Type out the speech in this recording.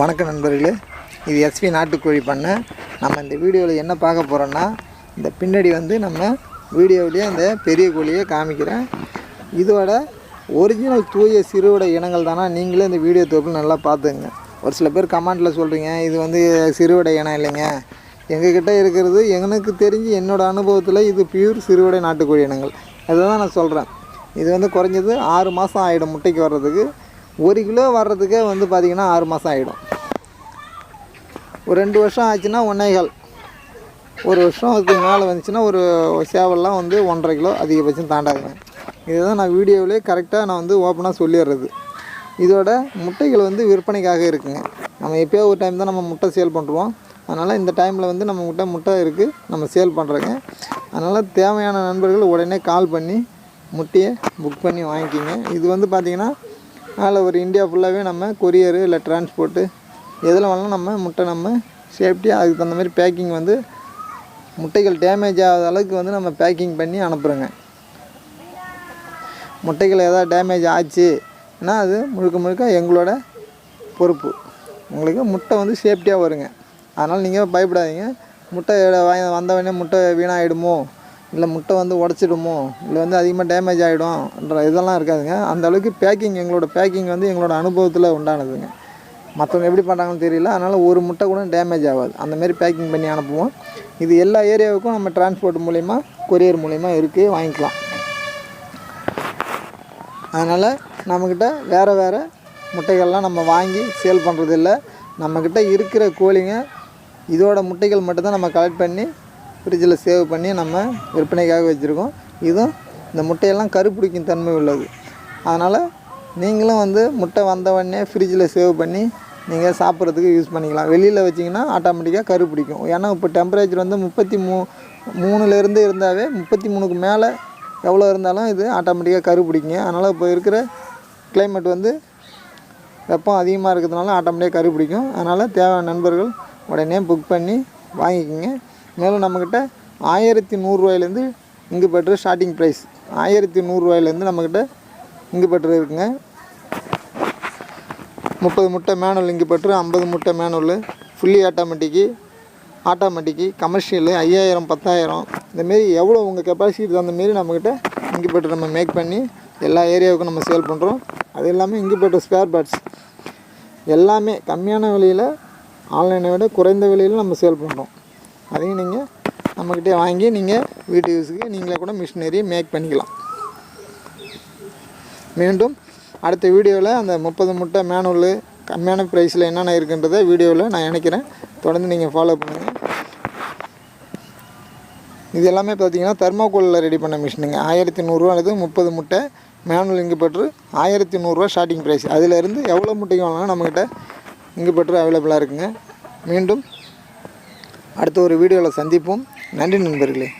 வணக்கம் நண்பர்களே. இது எஸ்பி நாட்டுக்கோழி பண்ணை. நம்ம இந்த வீடியோவில் என்ன பார்க்க போகிறோன்னா இந்த பின்னாடி வந்து நம்ம வீடியோவிலேயே அந்த பெரிய கோழியை காமிக்கிறேன். இதோட ஒரிஜினல் தூய சிறுவிடை இனங்கள் தானா? நீங்களே இந்த வீடியோ தொகுப்பில் நல்லா பார்த்துங்க ஒரு சில பேர் கமெண்ட்டில் சொல்கிறீங்க இது வந்து சிறுவிடை இனம் இல்லைங்க. எங்ககிட்ட இருக்கிறது எனக்கு தெரிஞ்சு என்னோடய அனுபவத்தில் இது பியூர் சிறுவிடை நாட்டுக்கோழி இனங்கள். அதை தான் நான் சொல்கிறேன் இது வந்து குறைஞ்சது ஆறு மாதம் ஆகிடும் முட்டைக்கு வர்றதுக்கு. ஒரு கிலோ வர்றதுக்கே வந்து பார்த்திங்கன்னா ஆறு மாதம் ஆகிடும் ஒரு ரெண்டு வருஷம் ஆச்சுன்னா ஒன்றேகால் ஒரு வருஷம் அதுக்கு மேலே வந்துச்சுன்னா ஒரு சேவல்லாம் வந்து ஒன்றரை கிலோ அதிகபட்சம் தாண்டாதுங்க. இதுதான் நான் வீடியோவிலே கரெக்டாக நான் வந்து ஓப்பனாக சொல்லிடுறது இதோட முட்டைகள் வந்து விற்பனைக்காக இருக்குங்க. நம்ம எப்போயோ ஒரு டைம் தான் நம்ம முட்டை சேல் பண்ணுறோம் அதனால் இந்த டைமில் வந்து நம்ம முட்டை முட்டை இருக்குது நம்ம சேல் பண்ணுறோங்க அதனால் தேவையான நண்பர்கள் உடனே கால் பண்ணி முட்டையை புக் பண்ணி வாங்கிக்கிங்க. இது வந்து பார்த்திங்கன்னா அதில் ஒரு இந்தியா ஃபுல்லாகவே நம்ம கொரியரு இல்லை டிரான்ஸ்போர்ட்டு எதில் வேணாலும் நம்ம முட்டை நம்ம சேஃப்டியாக அதுக்கு தகுந்த மாதிரி பேக்கிங் வந்து முட்டைகள் டேமேஜ் ஆகாத அளவுக்கு வந்து நம்ம பேக்கிங் பண்ணி அனுப்புகிறோங்க முட்டைகள் எதாவது டேமேஜ் ஆச்சுன்னா அது முழுக்க முழுக்க எங்களோட பொறுப்பு. உங்களுக்கு முட்டை வந்து சேஃப்டியாக வருங்க. அதனால் நீங்கள் பயப்படாதீங்க. முட்டை வாங்கி வந்தவொடனே முட்டை வீணாகிடுமோ இல்லை முட்டை வந்து உடச்சிடுமோ? இல்லை வந்து அதிகமாக டேமேஜ் ஆகிடும்ன்ற இதெல்லாம் இருக்காதுங்க. அந்தளவுக்கு பேக்கிங் எங்களோட பேக்கிங் வந்து எங்களோட அனுபவத்தில் உண்டானதுங்க. மற்றவங்க எப்படி பண்ணுறாங்கன்னு தெரியல. அதனால் ஒரு முட்டை கூட டேமேஜ் ஆகாது. அந்தமாரி பேக்கிங் பண்ணி அனுப்புவோம். இது எல்லா ஏரியாவுக்கும் நம்ம டிரான்ஸ்போர்ட் மூலிமா கொரியர் மூலிமா இருக்குது வாங்கிக்கலாம். அதனால் நம்மக்கிட்ட வேறு வேறு முட்டைகள்லாம் நம்ம வாங்கி சேல் பண்ணுறதில்ல நம்மக்கிட்ட இருக்கிற கோழிங்க இதோட முட்டைகள் மட்டும்தான் நம்ம கலெக்ட் பண்ணி ஃப்ரிட்ஜில் சேவ் பண்ணி நம்ம விற்பனைக்காக வச்சுருக்கோம். இதுவும் இந்த முட்டையெல்லாம் கருப்பிடிக்கும் தன்மை உள்ளது. அதனால் நீங்களும் வந்து முட்டை வந்தவொடனே ஃப்ரிட்ஜில் சேவ் பண்ணி நீங்கள் சாப்பிட்றதுக்கு யூஸ் பண்ணிக்கலாம். வெளியில் வச்சிங்கன்னா ஆட்டோமேட்டிக்காக கரு பிடிக்கும். ஏன்னா இப்போ டெம்பரேச்சர் வந்து முப்பத்தி மூ மூணுலேருந்து இருந்தாவே முப்பத்தி மூணுக்கு மேலே எவ்வளோ இருந்தாலும் இது ஆட்டோமேட்டிக்காக கரு பிடிக்குங்க. அதனால் இப்போ இருக்கிற கிளைமேட் வந்து வெப்பம் அதிகமாக இருக்கிறதுனால ஆட்டோமேட்டிக்காக கரு பிடிக்கும். அதனால் தேவையான நண்பர்கள் உடனே புக் பண்ணி வாங்கிக்கோங்க. மேலும் நம்மக்கிட்ட ஆயிரத்தி நூறுரூவாயிலேருந்து இங்கு பெற்று ஸ்டார்டிங் ப்ரைஸ் ஆயிரத்தி நூறுரூவாயிலேருந்து நம்மக்கிட்ட இங்கு பெற்று இருக்குங்க. முப்பது முட்டை மேனுவல் இங்கு பெற்று ஐம்பது முட்டை manual fully automatic automatic commercial ஐயாயிரம் பத்தாயிரம். இந்தமாரி எவ்வளோ உங்கள் கெப்பாசிட்டி தகுந்தமாரி நம்மக்கிட்ட இங்கு பெற்று நம்ம மேக் பண்ணி எல்லா ஏரியாவுக்கும் நம்ம சேல் பண்ணுறோம் அது இல்லாமல் இங்கு பெற்ற ஸ்பேர் பார்ட்ஸ் எல்லாமே கம்மியான விலையில் ஆன்லைனை விட குறைந்த விலையில் நம்ம சேல் பண்ணுறோம் அதையும் நீங்கள் நம்மக்கிட்டே வாங்கி நீங்கள் வீட்டு யூஸுக்கு நீங்களே கூட மிஷினரி மேக் பண்ணிக்கலாம். மீண்டும் அடுத்த வீடியோவில் அந்த முப்பது முட்டை மேனுவல் கம்மியான ப்ரைஸில் என்னென்ன இருக்குன்றதை வீடியோவில் நான் நினைக்கிறேன் தொடர்ந்து நீங்கள் ஃபாலோ பண்ணுங்கள் இது எல்லாமே பார்த்தீங்கன்னா தெர்மாக்கோலில் ரெடி பண்ண மிஷினுங்க ஆயிரத்தி நூறுரூவானது முப்பது முட்டை மேனுவல் இங்கு பெற்று ஆயிரத்தி நூறுரூவா ஸ்டார்டிங் ப்ரைஸ் அதிலேருந்து எவ்வளோ முட்டைக்கு வாங்கினாலும் நம்மக்கிட்ட இங்கு பெற்று அவைலபிளாக இருக்குங்க. மீண்டும் அடுத்த ஒரு வீடியோவில் சந்திப்போம். நன்றி நண்பர்களே.